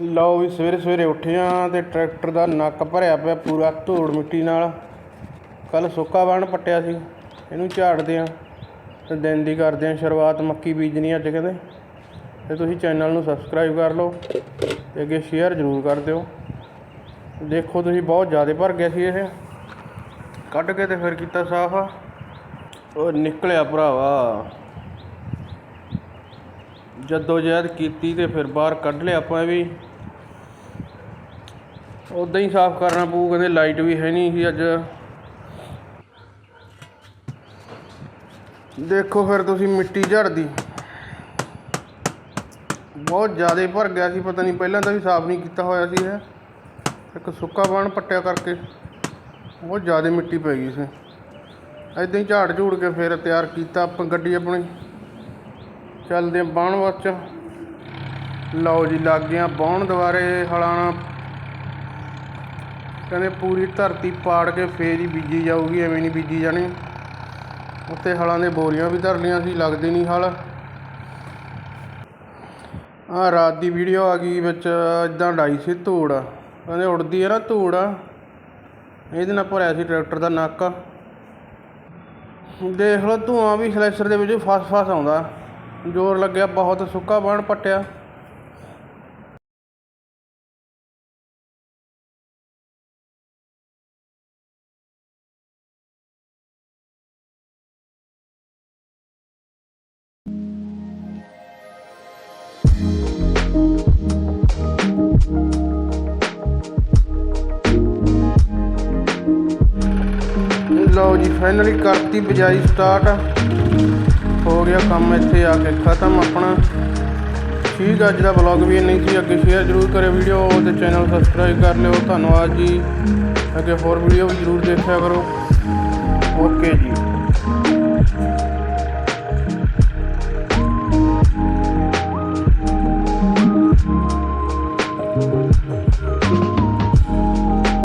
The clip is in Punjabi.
ਲਓ ਵੀ ਸਵੇਰੇ ਸਵੇਰੇ ਉੱਠੇ ਆ ਤੇ ਟਰੈਕਟਰ ਦਾ ਨੱਕ ਭਰਿਆ ਪਿਆ ਪੂਰਾ ਧੂੜ ਮਿੱਟੀ ਨਾਲ। ਕੱਲ ਸੁੱਕਾ ਬਾਣ ਪੱਟਿਆ ਸੀ, ਇਹਨੂੰ ਝਾੜਦੇ ਆ ਤੇ ਦਿਨ ਦੀ ਕਰਦੇ ਆ ਸ਼ੁਰੂਆਤ ਮੱਕੀ ਬੀਜਣੀ ਅੱਜ ਕਹਿੰਦੇ। ਤੇ ਤੁਸੀਂ ਚੈਨਲ ਨੂੰ ਸਬਸਕ੍ਰਾਈਬ ਕਰ ਲਓ ਤੇ ਅੱਗੇ ਸ਼ੇਅਰ ਜ਼ਰੂਰ ਕਰ ਦਿਓ। ਦੇਖੋ ਤੁਸੀਂ ਬਹੁਤ ਜ਼ਿਆਦਾ ਭਰ ਗਿਆ ਸੀ ਇਹ। ਕੱਢ ਕੇ ਤੇ ਫਿਰ ਕੀਤਾ ਸਾਫ਼। ਉਹ ਨਿਕਲਿਆ ਭਰਾਵਾ। ਜਦੋਂ ਜਹਿਦ ਕੀਤੀ ਤੇ ਫਿਰ ਬਾਹਰ ਕੱਢ ਲਿਆ ਆਪਾਂ ਇਹ ਵੀ। ਉਦਾਂ ਹੀ ਸਾਫ਼ ਕਰਨਾ ਪਊ, ਕਹਿੰਦੇ ਲਾਈਟ ਵੀ ਹੈ ਨਹੀਂ ਸੀ ਅੱਜ। ਦੇਖੋ ਫਿਰ ਤੁਸੀਂ ਮਿੱਟੀ ਝੜਦੀ। ਬਹੁਤ ਜ਼ਿਆਦਾ ਭਰ ਗਿਆ ਸੀ, ਪਤਾ ਨਹੀਂ ਪਹਿਲਾਂ ਤਾਂ ਵੀ ਸਾਫ਼ ਨਹੀਂ ਕੀਤਾ ਹੋਇਆ ਸੀ ਇਹ। ਇੱਕ ਸੁੱਕਾ ਬਾਣ ਪੱਟਿਆ ਕਰਕੇ ਬਹੁਤ ਜ਼ਿਆਦਾ ਮਿੱਟੀ ਪੈ ਗਈ ਸੀ। ਐਦਾਂ ਹੀ ਝਾੜ ਝੂੜ ਕੇ ਫਿਰ ਤਿਆਰ ਕੀਤਾ ਆਪਾਂ ਗੱਡੀ ਆਪਣੀ। ਚੱਲਦੇ ਆ ਬਾਣ ਵਿੱਚ। ਲਓ ਜੀ, ਲੱਗ ਗਿਆ ਬਾਣ ਦੁਬਾਰੇ ਹਲਾਣਾ। ਕਹਿੰਦੇ ਪੂਰੀ ਧਰਤੀ ਪਾੜ ਕੇ ਫੇਰ ਹੀ ਬੀਜੀ ਜਾਊਗੀ, ਐਵੇਂ ਨਹੀਂ ਬੀਜੀ ਜਾਣੀ। ਉੱਤੇ ਹਲਾਂ ਦੇ ਬੋਰੀਆਂ ਵੀ ਧਰ ਲਈਆਂ ਸੀ, ਲੱਗਦੇ ਨਹੀਂ ਹਲ। ਆ ਰਾਤ ਦੀ ਵੀਡੀਓ ਆ ਗਈ ਵਿੱਚ ਇਦਾਂ ਡਾਈ ਸੀ ਧੂੜ। ਕਹਿੰਦੇ ਉੜਦੀ ਹੈ ਨਾ ਧੂੜ, ਇਹਦੇ ਨਾਲ ਭਰਿਆ ਸੀ ਟਰੈਕਟਰ ਦਾ ਨੱਕ। ਦੇਖ ਲਓ ਧੂਆਂ ਵੀ ਸਲੈਸਰ ਦੇ ਵਿੱਚ ਫਸ ਫਸ ਆਉਂਦਾ। ਜ਼ੋਰ ਲੱਗਿਆ, ਬਹੁਤ ਸੁੱਕਾ ਬਾਣ ਪੱਟਿਆ। ਲਓ ਜੀ ਫਾਈਨਲੀ ਕਰਤੀ ਬਜਾਈ ਸਟਾਰਟ ਹੋ ਗਿਆ ਕੰਮ ਇੱਥੇ ਆ ਕੇ ਖਤਮ ਆਪਣਾ। ਠੀਕ ਅੱਜ ਦਾ ਵਲੌਗ ਵੀ ਨਹੀਂ ਸੀ। ਅੱਗੇ ਸ਼ੇਅਰ ਜ਼ਰੂਰ ਕਰਿਓ ਵੀਡੀਓ ਤੇ ਚੈਨਲ ਸਬਸਕ੍ਰਾਈਬ ਕਰ ਲਿਓ। ਧੰਨਵਾਦ ਜੀ। ਅੱਗੇ ਹੋਰ ਵੀਡੀਓ ਵੀ ਜ਼ਰੂਰ ਦੇਖਿਆ ਕਰੋ। ਓਕੇ ਜੀ।